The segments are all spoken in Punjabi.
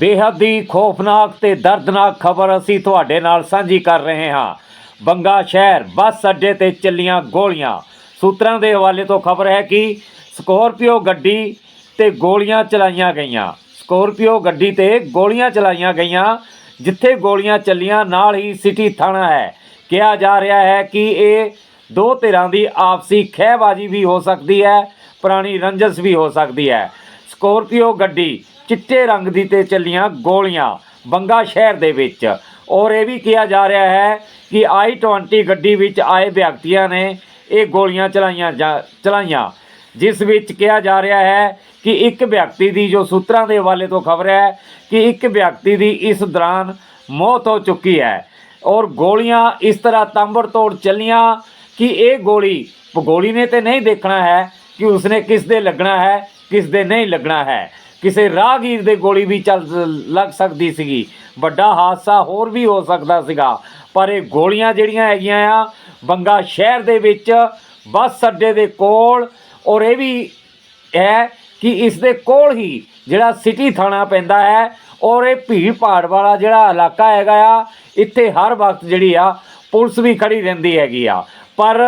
ਬੇਹੱਦ ਹੀ ਖੌਫਨਾਕ ਤੇ ਦਰਦਨਾਕ ਖਬਰ ਅਸੀਂ ਤੁਹਾਡੇ ਨਾਲ ਸਾਂਝੀ ਕਰ ਰਹੇ ਹਾਂ। ਬੰਗਾ ਸ਼ਹਿਰ ਬੱਸ ਅੱਡੇ ਤੇ ਚੱਲੀਆਂ ਗੋਲੀਆਂ। ਸੂਤਰਾਂ ਦੇ ਹਵਾਲੇ ਤੋਂ ਖਬਰ ਹੈ ਕਿ ਸਕੋਰਪੀਓ ਗੱਡੀ ਤੇ ਗੋਲੀਆਂ ਚਲਾਈਆਂ ਗਈਆਂ। ਸਕੋਰਪੀਓ ਗੱਡੀ ਤੇ ਗੋਲੀਆਂ ਚਲਾਈਆਂ ਗਈਆਂ, ਜਿੱਥੇ ਗੋਲੀਆਂ ਚੱਲੀਆਂ, ਨਾਲ ਹੀ ਸਿਟੀ ਥਾਣਾ ਹੈ। ਕਿਹਾ ਜਾ ਰਿਹਾ ਹੈ ਕਿ ਇਹ ਦੋ ਧਿਰਾਂ ਦੀ ਆਪਸੀ ਖਹਿਬਾਜ਼ੀ ਵੀ ਹੋ ਸਕਦੀ ਹੈ, ਪੁਰਾਣੀ ਰੰਜਸ ਵੀ ਹੋ ਸਕਦੀ ਹੈ। ਸਕੋਰਪੀਓ ਗੱਡੀ ਚਿੱਟੇ ਰੰਗ ਦੀ ਤੇ ਚੱਲੀਆਂ ਗੋਲੀਆਂ ਬੰਗਾ ਸ਼ਹਿਰ ਦੇ ਵਿੱਚ। ਔਰ ਇਹ ਵੀ ਕਿਹਾ ਜਾ ਰਿਹਾ ਹੈ ਕਿ i20 ਗੱਡੀ ਵਿੱਚ ਆਏ ਵਿਅਕਤੀਆਂ ਨੇ ਇਹ ਗੋਲੀਆਂ ਚਲਾਈਆਂ ਜਾ- ਚਲਾਈਆਂ। ਜਿਸ ਵਿੱਚ ਕਿਹਾ ਜਾ ਰਿਹਾ ਹੈ ਕਿ ਇੱਕ ਵਿਅਕਤੀ ਦੀ ਜੋ ਸੂਤਰਾਂ ਦੇ ਹਵਾਲੇ ਤੋਂ ਖਬਰ ਹੈ ਕਿ ਇੱਕ ਵਿਅਕਤੀ ਦੀ ਇਸ ਦੌਰਾਨ ਮੌਤ ਹੋ ਚੁੱਕੀ ਹੈ। ਔਰ ਗੋਲੀਆਂ ਇਸ ਤਰ੍ਹਾਂ ਤਾਂਬੜ ਤੋੜ ਚੱਲੀਆਂ ਕਿ ਇਹ ਗੋਲੀ ਗੋਲੀ ਨੇ ਤੇ ਨਹੀਂ ਦੇਖਣਾ ਹੈ ਕਿ ਉਸਨੇ ਕਿਸ ਦੇ ਲੱਗਣਾ ਹੈ, ਕਿਸ ਦੇ ਨਹੀਂ ਲੱਗਣਾ ਹੈ। ਕਿਸੇ ਰਾਹਗੀਰ ਦੇ ਗੋਲੀ ਵੀ ਚੱਲ ਲੱਗ ਸਕਦੀ ਸੀਗੀ। ਵੱਡਾ ਹਾਦਸਾ ਹੋਰ ਵੀ ਹੋ ਸਕਦਾ ਸੀਗਾ। ਪਰ ਇਹ ਗੋਲੀਆਂ ਜਿਹੜੀਆਂ ਹੈਗੀਆਂ ਆ, ਬੰਗਾ ਸ਼ਹਿਰ ਦੇ ਵਿੱਚ, ਬੱਸ ਅੱਡੇ ਦੇ ਕੋਲ, ਔਰ ਇਹ ਵੀ ਹੈ ਕਿ ਇਸ ਦੇ ਕੋਲ ਹੀ ਜਿਹੜਾ ਸਿਟੀ ਥਾਣਾ ਪੈਂਦਾ ਹੈ, ਔਰ ਇਹ ਭੀੜ ਭਾੜ ਵਾਲਾ ਜਿਹੜਾ ਇਲਾਕਾ ਹੈਗਾ ਆ, ਇੱਥੇ ਹਰ ਵਕਤ ਜਿਹੜੀ ਆ, ਪੁਲਿਸ ਵੀ ਖੜੀ ਰਹਿੰਦੀ ਹੈਗੀ ਆ। ਪਰ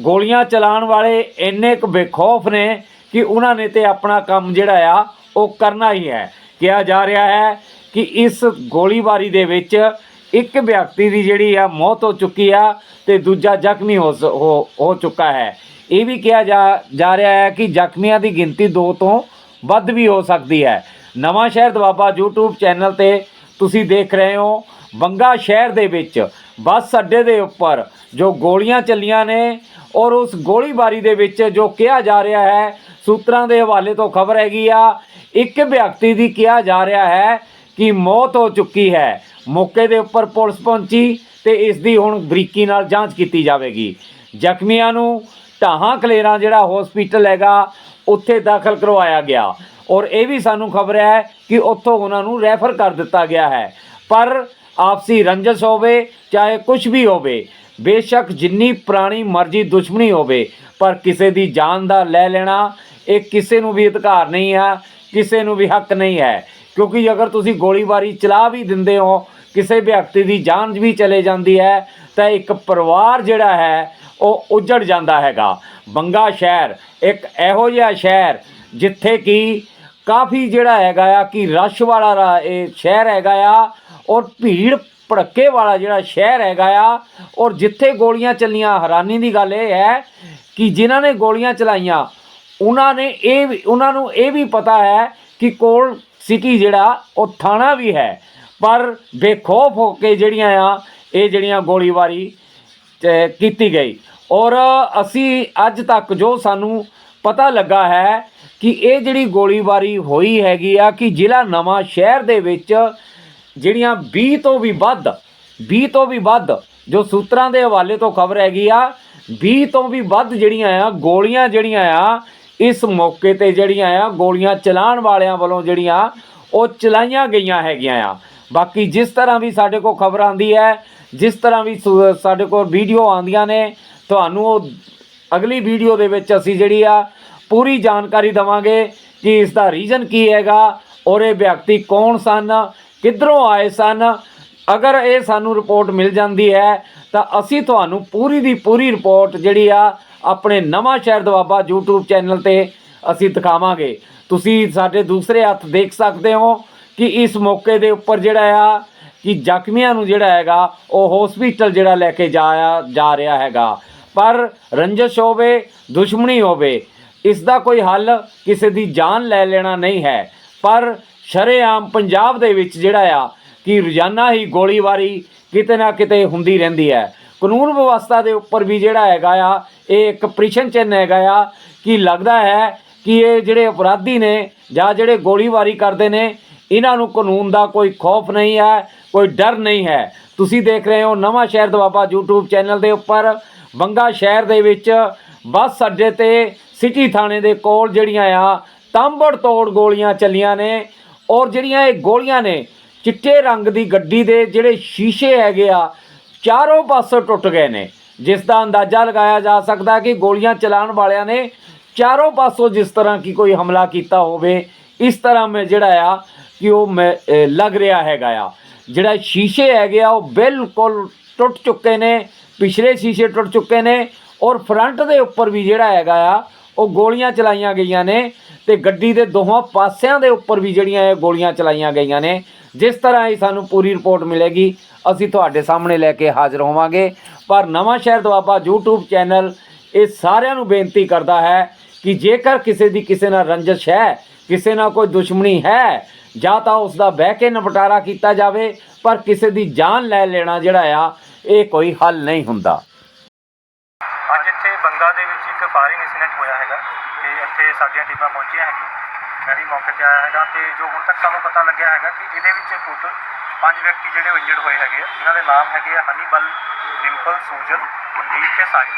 ਗੋਲੀਆਂ ਚਲਾਉਣ ਵਾਲੇ ਇੰਨੇ ਕੁ ਬੇਖੌਫ ਨੇ ਕਿ ਉਹਨਾਂ ਨੇ ਤੇ ਆਪਣਾ ਕੰਮ ਜਿਹੜਾ ਆ ਉਹ ਕਰਨਾ ਹੀ ਹੈ। ਕਿਹਾ ਜਾ ਰਿਹਾ ਹੈ ਕਿ ਇਸ ਗੋਲੀਬਾਰੀ ਦੇ ਵਿੱਚ ਇੱਕ ਵਿਅਕਤੀ ਦੀ ਜਿਹੜੀ ਆ ਮੌਤ ਹੋ ਚੁੱਕੀ ਆ ਤੇ ਦੂਜਾ ਜ਼ਖਮੀ ਹੋ ਸ- ਹੋ ਹੋ ਚੁੱਕਾ ਹੈ। ਇਹ ਵੀ ਕਿਹਾ ਜਾ ਜਾ ਰਿਹਾ ਹੈ ਕਿ ਜ਼ਖਮੀਆਂ ਦੀ ਗਿਣਤੀ ਦੋ ਤੋਂ ਵੱਧ ਵੀ ਹੋ ਸਕਦੀ ਹੈ। ਨਵਾਂ ਸ਼ਹਿਰ ਦਵਾਬਾ YouTube ਚੈਨਲ ਤੇ ਤੁਸੀਂ ਦੇਖ ਰਹੇ ਹੋ। ਬੰਗਾ ਸ਼ਹਿਰ ਦੇ ਵਿੱਚ ਬੱਸ ਅੱਡੇ ਦੇ ਉੱਪਰ ਜੋ ਗੋਲੀਆਂ ਚੱਲੀਆਂ ਨੇ ਔਰ ਉਸ ਗੋਲੀਬਾਰੀ ਦੇ ਵਿੱਚ ਜੋ ਕਿਹਾ ਜਾ ਰਿਹਾ ਹੈ, ਸੂਤਰਾਂ ਦੇ ਹਵਾਲੇ ਤੋਂ ਖਬਰ ਹੈਗੀ ਆ ਇੱਕ ਵਿਅਕਤੀ ਦੀ ਕਿਹਾ ਜਾ ਰਿਹਾ ਹੈ ਕਿ ਮੌਤ ਹੋ ਚੁੱਕੀ ਹੈ। ਮੌਕੇ ਦੇ ਉੱਪਰ ਪੁਲਿਸ ਪਹੁੰਚੀ ਤੇ ਇਸ ਦੀ ਹੁਣ ਬਰੀਕੀ ਨਾਲ ਜਾਂਚ ਕੀਤੀ ਜਾਵੇਗੀ। ਜ਼ਖਮੀਆਂ ਨੂੰ ਢਾਹਾਂ ਕਲੇਰਾਂ ਜਿਹੜਾ ਹਸਪੀਟਲ ਹੈਗਾ, ਉੱਥੇ ਦਾਖਲ ਕਰਵਾਇਆ ਗਿਆ। ਔਰ ਇਹ ਵੀ ਸਾਨੂੰ ਖਬਰ ਹੈ ਕਿ ਉੱਥੋਂ ਉਹਨਾਂ ਨੂੰ ਰੈਫਰ ਕਰ ਦਿੱਤਾ ਗਿਆ ਹੈ। ਪਰ ਆਪਸੀ ਰੰਜਸ ਹੋਵੇ, ਚਾਹੇ ਕੁਝ ਵੀ ਹੋਵੇ, ਬੇਸ਼ੱਕ ਜਿੰਨੀ ਪੁਰਾਣੀ ਮਰਜ਼ੀ ਦੁਸ਼ਮਣੀ ਹੋਵੇ, ਪਰ ਕਿਸੇ ਦੀ ਜਾਨ ਦਾ ਲੈ ਲੈਣਾ, ਇਹ ਕਿਸੇ ਨੂੰ ਵੀ ਅਧਿਕਾਰ ਨਹੀਂ ਆ। ਕਿਸੇ ਨੂੰ ਵੀ ਹੱਕ ਨਹੀਂ ਹੈ। ਕਿਉਂਕਿ ਅਗਰ ਤੁਸੀਂ ਗੋਲੀਬਾਰੀ ਚਲਾ ਵੀ ਦਿੰਦੇ ਹੋ, ਕਿਸੇ ਵਿਅਕਤੀ ਦੀ ਜਾਨ ਵੀ ਚਲੇ ਜਾਂਦੀ ਹੈ, ਤਾਂ ਇੱਕ ਪਰਿਵਾਰ ਜਿਹੜਾ ਹੈ, ਉਹ ਉਜੜ ਜਾਂਦਾ ਹੈਗਾ। ਬੰਗਾ ਸ਼ਹਿਰ ਇੱਕ ਇਹੋ ਜਿਹਾ ਸ਼ਹਿਰ ਜਿੱਥੇ ਕਿ ਕਾਫੀ ਜਿਹੜਾ ਹੈਗਾ ਆ ਕਿ ਰਸ਼ ਵਾਲਾ ਇਹ ਸ਼ਹਿਰ ਹੈਗਾ ਆ ਔਰ ਭੀੜ ਭੜੱਕੇ ਵਾਲਾ ਜਿਹੜਾ ਸ਼ਹਿਰ ਹੈਗਾ ਆ ਔਰ ਜਿੱਥੇ ਗੋਲੀਆਂ ਚੱਲੀਆਂ, ਹੈਰਾਨੀ ਦੀ ਗੱਲ ਇਹ ਹੈ ਕਿ ਜਿਨ੍ਹਾਂ ਨੇ ਗੋਲੀਆਂ ਚਲਾਈਆਂ ਉਹਨਾਂ ਨੇ ਇਹ ਵੀ- ਉਹਨਾਂ ਨੂੰ ਇਹ ਵੀ ਪਤਾ ਹੈ ਕਿ ਕੋਲ ਸਿਟੀ ਜਿਹੜਾ, ਉਹ ਥਾਣਾ ਵੀ ਹੈ। ਪਰ ਬੇਖੌਫ ਹੋ ਕੇ ਜਿਹੜੀਆਂ ਆ, ਇਹ ਜਿਹੜੀਆਂ ਗੋਲੀਬਾਰੀ ਕੀਤੀ ਗਈ। ਔਰ ਅਸੀਂ ਅੱਜ ਤੱਕ ਜੋ ਸਾਨੂੰ ਪਤਾ ਲੱਗਾ ਹੈ ਕਿ ਇਹ ਜਿਹੜੀ ਗੋਲੀਬਾਰੀ ਹੋਈ ਹੈਗੀ ਆ, ਕਿ ਜ਼ਿਲ੍ਹਾ ਨਵਾਂ ਸ਼ਹਿਰ ਦੇ ਵਿੱਚ ਜਿਹੜੀਆਂ 20 ਤੋਂ ਵੀ ਵੱਧ 20 ਤੋਂ ਵੀ ਵੱਧ ਜੋ ਸੂਤਰਾਂ ਦੇ ਹਵਾਲੇ ਤੋਂ ਖਬਰ ਹੈਗੀ ਆ 20 ਤੋਂ ਵੀ ਵੱਧ ਜਿਹੜੀਆਂ ਆ, ਗੋਲੀਆਂ ਜਿਹੜੀਆਂ ਆ ਇਸ ਮੌਕੇ ਤੇ ਜਿਹੜੀਆਂ ਆ, ਗੋਲੀਆਂ ਚਲਾਉਣ ਵਾਲਿਆਂ ਵੱਲੋਂ ਜਿਹੜੀਆਂ, ਉਹ ਚਲਾਈਆਂ ਗਈਆਂ ਹੈਗੀਆਂ ਆ। ਬਾਕੀ ਜਿਸ ਤਰ੍ਹਾਂ ਵੀ ਸਾਡੇ ਕੋਲ ਖਬਰ ਆਂਦੀ ਹੈ, ਜਿਸ ਤਰ੍ਹਾਂ ਵੀ ਸੁ- ਸਾਡੇ ਕੋਲ ਵੀਡੀਓ ਆਉਂਦੀਆਂ ਨੇ, ਤੁਹਾਨੂੰ ਉਹ ਅਗਲੀ ਵੀਡੀਓ ਦੇ ਵਿੱਚ ਅਸੀਂ ਜਿਹੜੀ ਆ, ਪੂਰੀ ਜਾਣਕਾਰੀ ਦਵਾਂਗੇ ਕਿ ਇਸ ਦਾ ਰੀਜ਼ਨ ਕੀ ਹੈਗਾ ਔਰ ਇਹ ਵਿਅਕਤੀ ਕੌਣ ਸਨ, ਕਿੱਧਰੋਂ ਆਏ ਸਨ। ਅਗਰ ਇਹ ਸਾਨੂੰ ਰਿਪੋਰਟ ਮਿਲ ਜਾਂਦੀ ਹੈ, ਤਾਂ ਅਸੀਂ ਤੁਹਾਨੂੰ ਪੂਰੀ ਦੀ ਪੂਰੀ ਰਿਪੋਰਟ ਜਿਹੜੀ ਆ ਆਪਣੇ ਨਵਾਂ ਸ਼ਹਿਰ ਦਵਾਬਾ YouTube ਚੈਨਲ ਤੇ ਅਸੀਂ ਦਿਖਾਵਾਂਗੇ। ਤੁਸੀਂ ਸਾਡੇ ਦੂਸਰੇ ਹੱਥ ਦੇਖ ਸਕਦੇ ਹੋ ਕਿ ਇਸ ਮੌਕੇ ਦੇ ਉੱਪਰ ਜਿਹੜਾ ਆ, ਕਿ ਜ਼ਖਮੀਆਂ ਨੂੰ ਜਿਹੜਾ ਹੈਗਾ, ਉਹ ਹਸਪੀਟਲ ਜਿਹੜਾ ਲੈ ਕੇ ਜਾਇਆ ਜਾ ਰਿਹਾ ਹੈਗਾ। ਪਰ ਰੰਜਸ਼ ਹੋਵੇ, ਦੁਸ਼ਮਣੀ ਹੋਵੇ, ਇਸ ਦਾ ਕੋਈ ਹੱਲ ਕਿਸੇ ਦੀ ਜਾਨ ਲੈ ਲੈਣਾ ਨਹੀਂ ਹੈ। ਪਰ ਸ਼ਰੇਆਮ ਪੰਜਾਬ ਦੇ ਵਿੱਚ ਜਿਹੜਾ ਆ, ਕਿ ਰੋਜ਼ਾਨਾ ਹੀ ਗੋਲੀਬਾਰੀ ਕਿਤੇ ਨਾ ਕਿਤੇ ਹੁੰਦੀ ਰਹਿੰਦੀ ਹੈ। ਕਾਨੂੰਨ ਵਿਵਸਥਾ ਦੇ ਉੱਪਰ ਵੀ ਜਿਹੜਾ ਹੈਗਾ ਆ, ਇਹ ਇੱਕ ਪ੍ਰਿਸ਼ਨ ਚਿੰਨ੍ਹ ਹੈਗਾ ਆ ਕਿ ਲੱਗਦਾ ਹੈ ਕਿ ਇਹ ਜਿਹੜੇ ਅਪਰਾਧੀ ਨੇ ਜਾਂ ਜਿਹੜੇ ਗੋਲੀਬਾਰੀ ਕਰਦੇ ਨੇ, ਇਹਨਾਂ ਨੂੰ ਕਾਨੂੰਨ ਦਾ ਕੋਈ ਖੌਫ ਨਹੀਂ ਹੈ, ਕੋਈ ਡਰ ਨਹੀਂ ਹੈ। ਤੁਸੀਂ ਦੇਖ ਰਹੇ ਹੋ ਨਵਾਂ ਸ਼ਹਿਰ ਦਵਾਬਾ YouTube ਚੈਨਲ ਦੇ ਉੱਪਰ। ਬੰਗਾ ਸ਼ਹਿਰ ਦੇ ਵਿੱਚ ਬੱਸ ਅੱਡੇ ਤੇ ਸਿਟੀ ਥਾਣੇ ਦੇ ਕੋਲ ਜਿਹੜੀਆਂ ਆ, ਤਾਂਬੜ ਤੋੜ ਗੋਲੀਆਂ ਚੱਲੀਆਂ ਨੇ ਔਰ ਜਿਹੜੀਆਂ ਇਹ ਗੋਲੀਆਂ ਨੇ, ਚਿੱਟੇ ਰੰਗ ਦੀ ਗੱਡੀ ਦੇ ਜਿਹੜੇ ਸ਼ੀਸ਼ੇ ਹੈਗੇ ਆ ਚਾਰੋਂ ਪਾਸੋਂ ਟੁੱਟ ਗਏ ਨੇ। ਜਿਸ ਦਾ ਅੰਦਾਜ਼ਾ ਲਗਾਇਆ ਜਾ ਸਕਦਾ ਕਿ ਗੋਲੀਆਂ ਚਲਾਉਣ ਵਾਲਿਆਂ ਨੇ ਚਾਰੋਂ ਪਾਸੋਂ ਜਿਸ ਤਰ੍ਹਾਂ ਕਿ ਕੋਈ ਹਮਲਾ ਕੀਤਾ ਹੋਵੇ, ਇਸ ਤਰ੍ਹਾਂ ਮੈਂ ਜਿਹੜਾ ਆ ਕਿ ਉਹ ਮੈਂ- ਲੱਗ ਰਿਹਾ ਹੈਗਾ ਆ। ਜਿਹੜਾ ਸ਼ੀਸ਼ੇ ਹੈਗੇ ਆ, ਉਹ ਬਿਲਕੁਲ ਟੁੱਟ ਚੁੱਕੇ ਨੇ, ਪਿਛਲੇ ਸ਼ੀਸ਼ੇ ਟੁੱਟ ਚੁੱਕੇ ਨੇ ਔਰ ਫਰੰਟ ਦੇ ਉੱਪਰ ਵੀ ਜਿਹੜਾ ਹੈਗਾ ਆ ਉਹ ਗੋਲੀਆਂ ਚਲਾਈਆਂ ਗਈਆਂ ਨੇ ਤੇ ਗੱਡੀ ਦੇ ਦੋਹਾਂ ਪਾਸਿਆਂ ਦੇ ਉੱਪਰ ਵੀ ਜਿਹੜੀਆਂ ਇਹ ਗੋਲੀਆਂ ਚਲਾਈਆਂ ਗਈਆਂ ਨੇ। ਜਿਸ ਤਰ੍ਹਾਂ ਹੀ ਸਾਨੂੰ ਪੂਰੀ ਰਿਪੋਰਟ ਮਿਲੇਗੀ, ਅਸੀਂ ਤੁਹਾਡੇ ਸਾਹਮਣੇ ਲੈ ਕੇ ਹਾਜ਼ਰ ਹੋਵਾਂਗੇ। ਪਰ ਨਵਾਂ ਸ਼ਹਿਰ ਦੁਆਬਾ YouTube ਚੈਨਲ ਇਹ ਸਾਰਿਆਂ ਨੂੰ ਬੇਨਤੀ ਕਰਦਾ ਹੈ ਕਿ ਜੇਕਰ ਕਿਸੇ ਦੀ ਕਿਸੇ ਨਾਲ ਰੰਜਿਸ਼ ਹੈ, ਕਿਸੇ ਨਾਲ ਕੋਈ ਦੁਸ਼ਮਣੀ ਹੈ, ਜਾਂ ਤਾਂ ਉਸ ਦਾ ਬਹਿ ਕੇ ਨਿਪਟਾਰਾ ਕੀਤਾ ਜਾਵੇ, ਪਰ ਕਿਸੇ ਦੀ ਜਾਨ ਲੈ ਲੈਣਾ ਜਿਹੜਾ ਆ, ਇਹ ਕੋਈ ਹੱਲ ਨਹੀਂ ਹੁੰਦਾ ਅੱਜ ਇੱਥੇ ਬੰਗਾ ਦੇ ਵਿੱਚ ਐਕਸੀਡੈਂਟ ਹੋਇਆ ਹੈਗਾ ਤੇ ਇੱਥੇ ਸਾਡੀਆਂ ਟੀਮਾਂ ਪਹੁੰਚੀਆਂ ਹੈਗੀਆਂ। ਮੈਂ ਵੀ ਮੌਕੇ ਤੇ ਆਇਆ ਹੈਗਾ ਤੇ ਜੋ ਹੁਣ ਤੱਕ ਸਾਨੂੰ ਪਤਾ ਲੱਗਿਆ ਹੈਗਾ ਕਿ ਇਹਦੇ ਵਿੱਚ ਟੋਟਲ ਪੰਜ ਵਿਅਕਤੀ ਜਿਹੜੇ ਇੰਜਰਡ ਹੋਏ ਹੈਗੇ ਆ। ਇਹਨਾਂ ਦੇ ਨਾਮ ਹੈਗੇ ਆ ਹਨੀਬਲ ਡਿੰਪਲ ਸੂਜਨ ਮਨਦੀਪ ਤੇ ਸਾਹਿਲ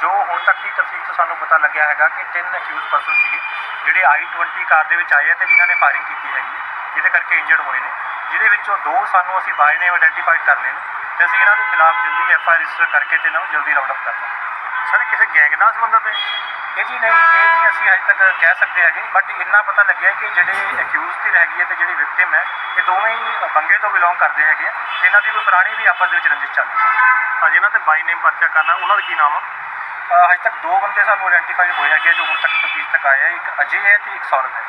ਜੋ ਹੁਣ ਤੱਕ ਦੀ ਤਫਸੀਲ ਤੋਂ ਸਾਨੂੰ ਪਤਾ ਲੱਗਿਆ ਹੈਗਾ ਕਿ ਤਿੰਨ ਅਕਿਊਜ਼ ਪਰਸਨ ਸੀਗੇ ਜਿਹੜੇ i20 ਕਾਰ ਦੇ ਵਿੱਚ ਆਏ ਆ ਤੇ ਜਿਨ੍ਹਾਂ ਨੇ ਫਾਇਰਿੰਗ ਕੀਤੀ ਹੈਗੀ ਹੈ, ਜਿਹਦੇ ਕਰਕੇ ਇੰਜਰਡ ਹੋਏ ਨੇ। ਜਿਹਦੇ ਵਿੱਚੋਂ ਦੋ ਸਾਨੂੰ ਅਸੀਂ ਬਾਏ ਨੇ ਆਇਡੈਂਟੀਫਾਈਡ ਕਰ ਲਏ ਨੇ ਤੇ ਅਸੀਂ ਇਹਨਾਂ ਦੇ ਖਿਲਾਫ ਜਲਦੀ ਐਫ ਆਈ ਰਜਿਸਟਰ ਕਰਕੇ ਤੇ ਇਹਨਾਂ ਨੂੰ ਜਲਦੀ ਰਾਉਂਡ ਅਪ ਕਰਨਾ ਸਰ ਕਿਸੇ ਗੈਂਗ ਨਾਲ ਸੰਬੰਧਤ ਹੈ ਇਹ ਜੀ ਨਹੀਂ ਇਹ ਨਹੀਂ ਅਸੀਂ ਹਜੇ ਤੱਕ ਕਹਿ ਸਕਦੇ ਹੈਗੇ ਬਟ ਇੰਨਾ ਪਤਾ ਲੱਗਿਆ ਕਿ ਜਿਹੜੇ ਅਕਿਊਜ਼ ਤੇ ਹੈਗੀ ਹੈ ਤੇ ਜਿਹੜੀ ਵਿਕਟਿਮ ਹੈ ਇਹ ਦੋਵੇਂ ਹੀ ਬੰਗੇ ਤੋਂ ਬਿਲੋਂਗ ਕਰਦੇ ਹੈਗੇ ਆ ਤੇ ਇਹਨਾਂ ਦੀ ਕੋਈ ਪੁਰਾਣੀ ਵੀ ਆਪਸ ਦੇ ਵਿੱਚ ਰੰਜਿਸ਼ ਚੱਲਦੀ ਸੀ ਹਾਂ। ਜਿਨ੍ਹਾਂ ਤੇ ਬਾਈ ਨੇਮ ਪਰਚਾ ਕਰਨਾ ਉਹਨਾਂ ਦਾ ਕੀ ਨਾਮ ਆ? ਅਹ ਹਜੇ ਤੱਕ ਦੋ ਬੰਦੇ ਸਾਨੂੰ ਆਇਡੈਂਟੀਫਾਈ ਹੋਏ ਹੈਗੇ ਜੋ ਹੁਣ ਤੱਕ ਤਫਤੀਸ਼ ਤੱਕ ਆਏ ਹੈ ਇੱਕ ਅਜੇ ਹੈ ਤੇ ਇੱਕ ਸੌਰਵ ਹੈ।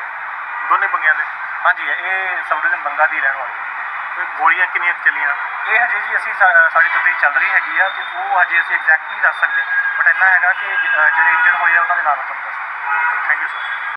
ਦੋਨੇ ਬੰਗਿਆਂ ਦੇ? ਹਾਂਜੀ ਇਹ ਸਬ ਡਿਵੀਜ਼ਨ ਬੰਗਾ ਦੀ ਰਹਿਣ ਵਾਲੀ ਤੇ ਗੋਲੀਆਂ ਕਿੰਨੀਆਂ ਚੱਲੀਆਂ? ਇਹ ਹਜੇ ਜੀ ਅਸੀਂ ਸਾ- ਸਾਡੀ ਤਫਤੀਸ਼ ਚੱਲ ਰਹੀ ਹੈਗੀ ਆ ਤੇ ਉਹ ਹਜੇ ਅਸੀਂ ਐਗਜ਼ੈਕਟ ਨਹੀਂ ਦੱਸ ਸਕਦੇ। ਬਟ ਇੰਨਾ ਹੈਗਾ ਕਿ ਜ- ਅਹ ਜਿਹੜੇ ਇੰਜਨ ਹੋਏ ਆ, ਉਹਨਾਂ ਦੇ ਨਾਮ ਤੁਹਾਨੂੰ ਦੱਸ ਥੈਂਕ ਯੂ ਸਰ